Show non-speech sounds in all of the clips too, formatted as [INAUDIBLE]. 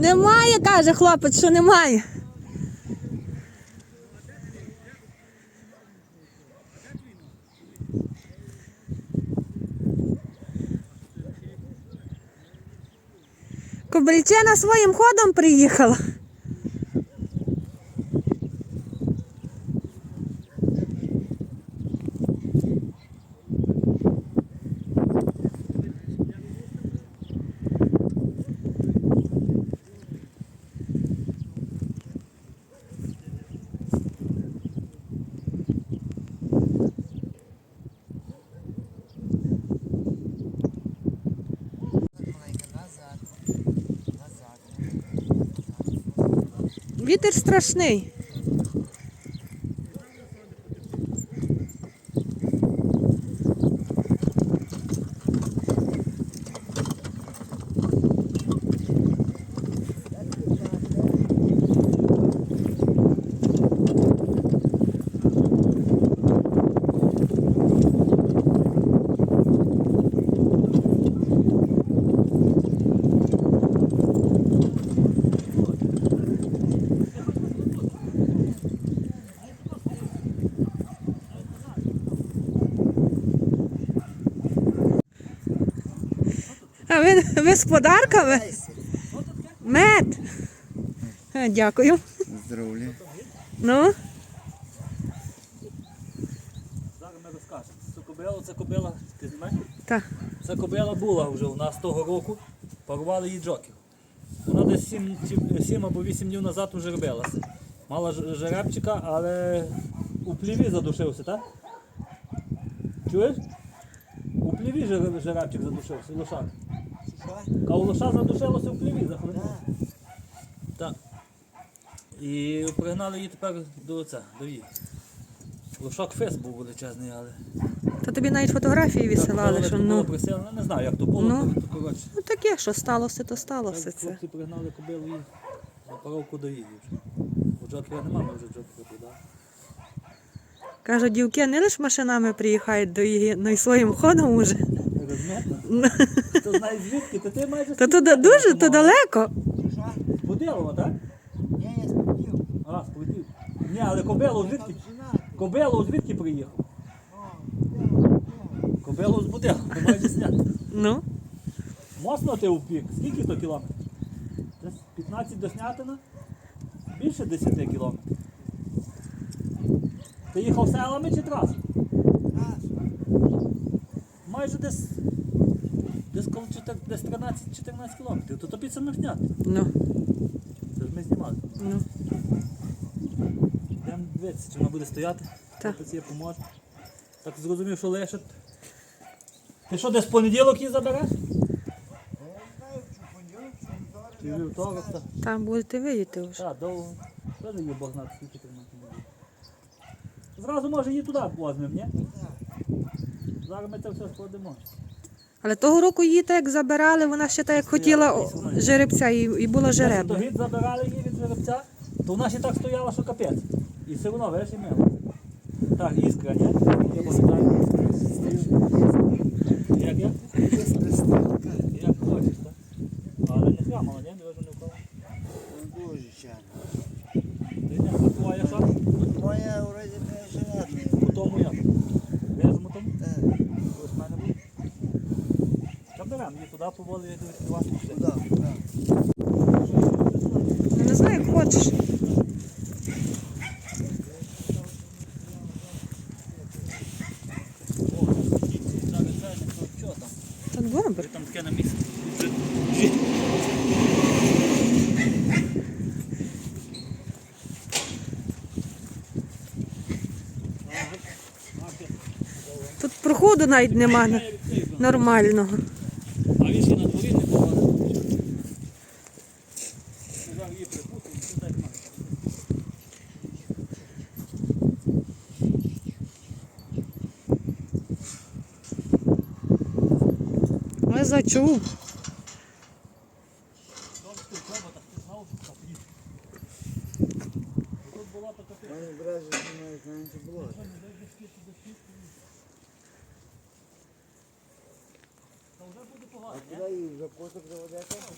Немає, каже хлопець, що немає. Кобильчина своїм ходом приїхала. Вітер страшний. А [LAUGHS] ви, з подарками? Мед. Е, Дякую. Здоров'я. Ну, Зараз ми розкажемо. Цю кобилу, це кобила, ти знаєш? так. Ця кобила була вже у нас того року, парували її джокер. Вона десь 7, 7 або 8 днів назад вже робилася. Мала жеребчика, але у пліві задушився, так? Чуєш? У пліві жеребчик задушився, лошак. А у лоша задушилося в пліві, захлинуло. Так. І пригнали її тепер до це, до її. Лошак фес був величезний, але. То тобі навіть фотографії відсилали, Так, що ну. присилено, не знаю, як то було, Ну. то, коротше. Ну таке, що сталося, то сталося Так, це. Хлопці пригнали кобилу і за паровку до її вже. У Джокера нема, ми вже Джокера продали. Кажуть, дівки не лише машинами приїхають до її, ну і своїм ходом уже. Розумієте? Хто знає звідки, то ти майже То туди дуже то далеко. З так? Ні, я сподів. А, з Будилова. Ні, але кобилу звідки? Кобилу звідки приїхав? Кобилу з Будилова, майже снято. Ну, Мосно ти впік. Скільки то кілометрів? Десь 15 до Снятина? Більше 10 кілометрів. Ти їхав селами чи трасою? Майже десь. Десь коло десь 13-14 кілометрів. То тобі це не зняти. ну, Це ж ми знімали. ну. Йдемо дивитися, чи вона буде стояти. Так. Хлопець її поможе. Так зрозумів, що лишить. Ти що, десь в понеділок її забереш? Чи вівторок? так? Там будете видіти вже. Так, довго. Що дає Бог знати, скільки тримати буде. Зразу може її туди возьмемо, ні? Зараз ми це все складемо. Але того року її так як забирали, вона ще так як хотіла жеребця і, і була Якщо жеребна. Тогід забирали її від жеребця, то вона ще так стояла, що капець. І все одно, весь і мила. Так, іскра, ні? Я пам'ятаю. Як я? Як хочеш, так? Але не храмала, ні? Не вижу ні в кого. Дуже чайно. Ти йдеш, а твоя що? Моя вроді не жеребна. По тому як? Веземо тому? Так, Ось в мене буде. Та беремо її туди поволі, я дивлюсь, вас куди? Ну, Не знаю, як хочеш. Та добре. Там таке на місці. Тут проходу навіть нема нормального. Заведете?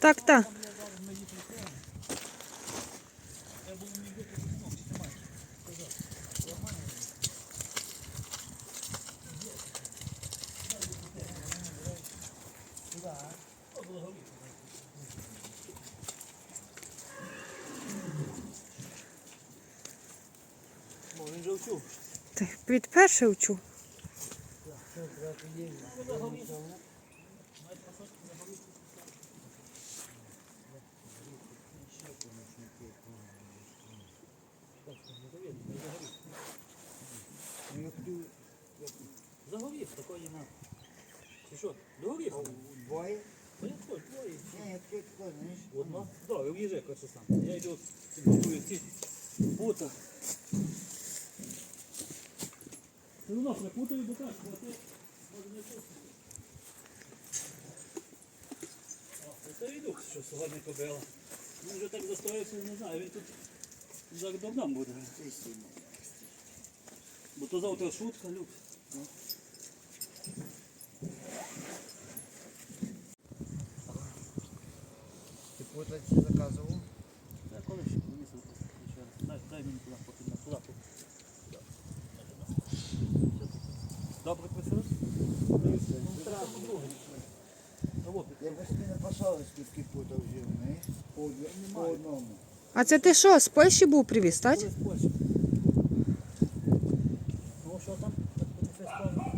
Так, так. Ти від перше вчу. Загорів такої на. Чи що? Догорів? Двоє? Ну, я хоч, двоє. Ні, я хотів тако, знаєш. Одна? Добре, в'їжджай коротше сам. Я йду підготую ці бута. Ти воно припутаю, бо так, бо ти може не. О, це йду, що сьогодні кобила. Він вже так застоявся, не знаю, він тут зараз давно буде. Бо то завтра шутка, Люк. Ти заказував? Я. Дай, мені туди, поки на туди. Добре не скільки путав жив? По, одному. А це ти що, з Польщі був привіз, так? З Польщі. Ну що там?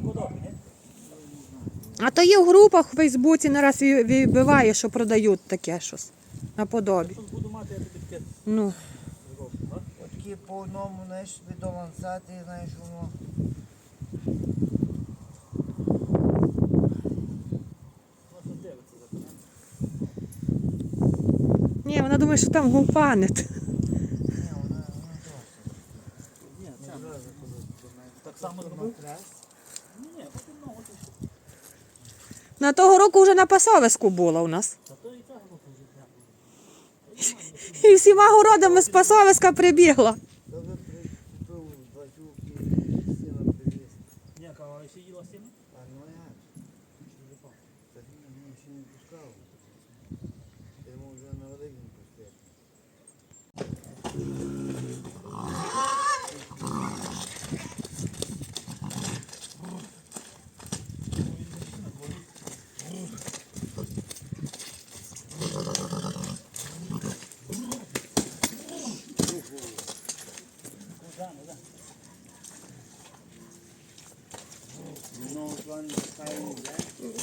Подобне, ні? А то є в групах в Фейсбуці нараз вибиває, що продають таке щось. Наподобі. Тут буду мати, я тобі таке Ну. Отакі по одному, знаєш, собі до ланцати, знаєш, воно. Ні, вона думає, що там. Ні. Ні, до мене. Так само зробив? Ні, потім ну, от і що. На того року вже на пасовиску була у нас. Та ні, ні, ще не пускав. Я йому вже на великому пустив. Да, ну, да. Ну, план ставив, да?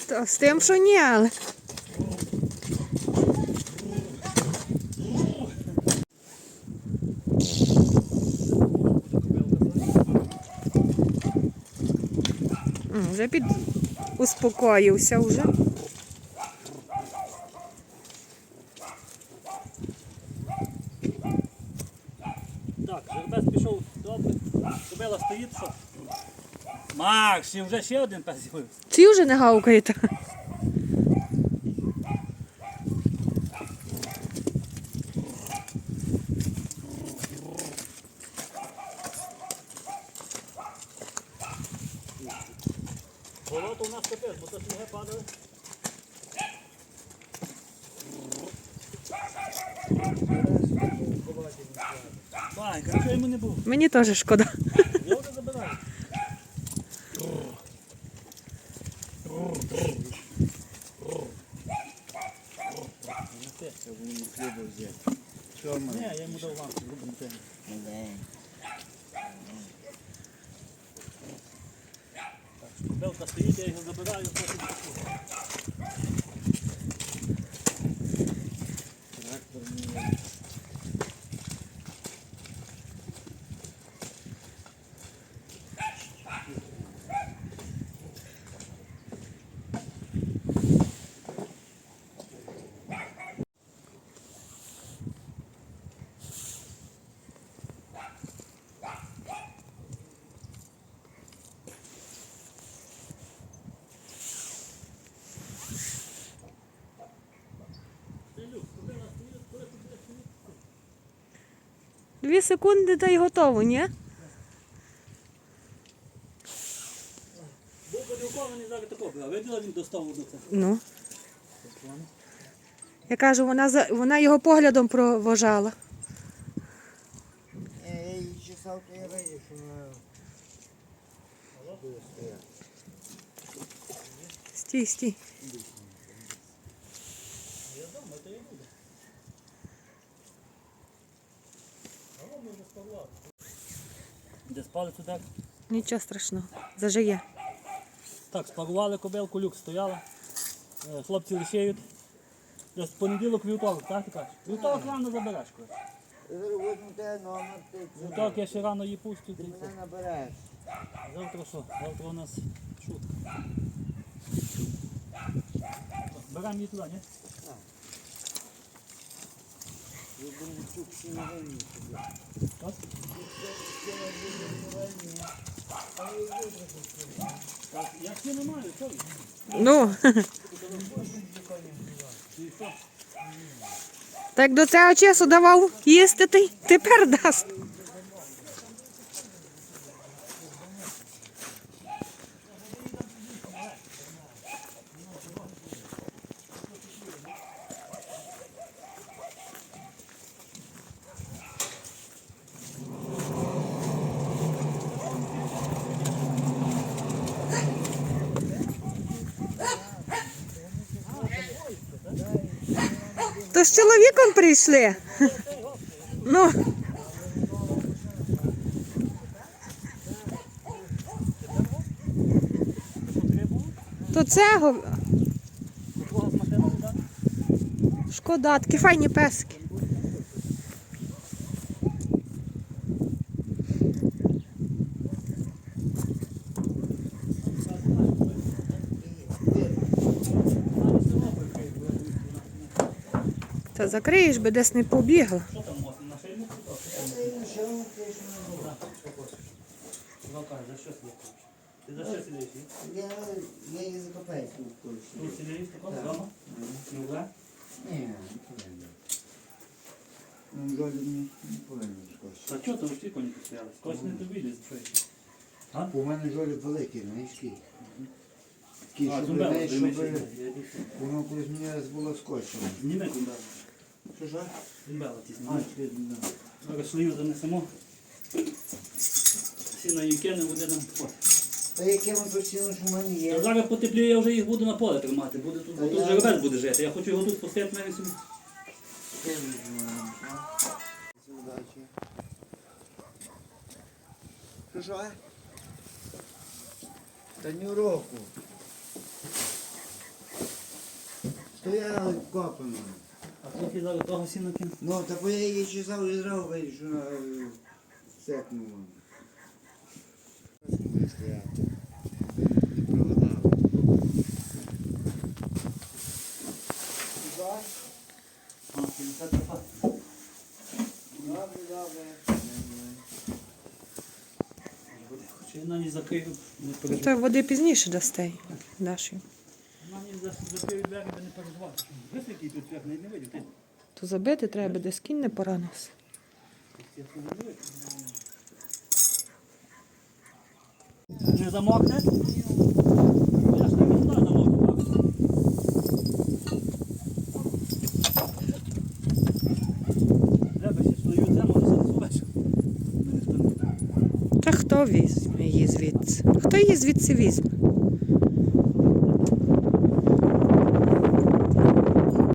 Та З тим, що ні, але. Вже під успокоївся вже. Так, жеребець пішов добре. Кобила стоїть, що? Макс, ще вже ще один пес з'явився. Ці вже не гавкаєте. Болото у нас капець, бо то сніги падали. Так, а що йому не було? Мені теж шкода. Я вже мене? я йому дав вам, любим тим. Белка стоїть, я його забираю, потім Дві секунди та й готово, ні? Був поділкований зараз такого, а виділа він достав до це. Ну. Я кажу, вона, за- вона його поглядом провожала. Я її чесав, то я що вона. Стій, стій. Де спали туди? Нічого страшного. Зажиє. Так, спарували кобилку, люк стояла. Е, Хлопці лишають. Десь понеділок, вівторок, так ти кажеш? Вівторок рано забереш. Вівторок я ще рано її пустю. ти мене набереш. Завтра що? Завтра у нас шутка. Беремо її туди, ні? Ну. Так до цього часу давав їсти ти, тепер дасть. То з чоловіком прийшли. Ну. То це шкода, такі файні пески. Та закриєш би десь не побігла. Не? Ти за що сидиш? Я, я її закопаю тут. Тут сидиш, тако, Так. вдома? Не вже? Ні, не повинен. Ну, Жолі не, не повинен скочити. Та чого ти всі коні постояли? Скоч не тобі десь твої. У мене жолі великий, Ті, А, щоб, знаєш, щоб воно колись мені раз було скочено. Зніми зумбела. Що ж? Зумбела ті А, зніми. ти, ну. Зараз шлію занесемо. Всі на юкени буде нам поле. Та яке воно постійно, що в мене Та є. Зараз потепліє, я вже їх буду на поле тримати. Буде тут, Та бо тут я- жеребець буде жити. Я хочу його тут постояти навіть собі. А? Удачі. Що що? Та ні року. Стояли копано. А трохи зараз того сіна кину. Ну, та бо я її чесав і зразу вона е, секнула. Стояти. І проводав. А, 50 копа. Добре, добре. Хоча я на ній закрию, не. Та води пізніше дасте. Даш їм. За- закрию двері, не переживати. Весь тут верх не видів. То забити треба, десь кінь не поранився. Не замокне? Я ж не туди замокну. Треба ще свою землю засувеш. Та хто візьме її звідси? Хто її звідси візьме?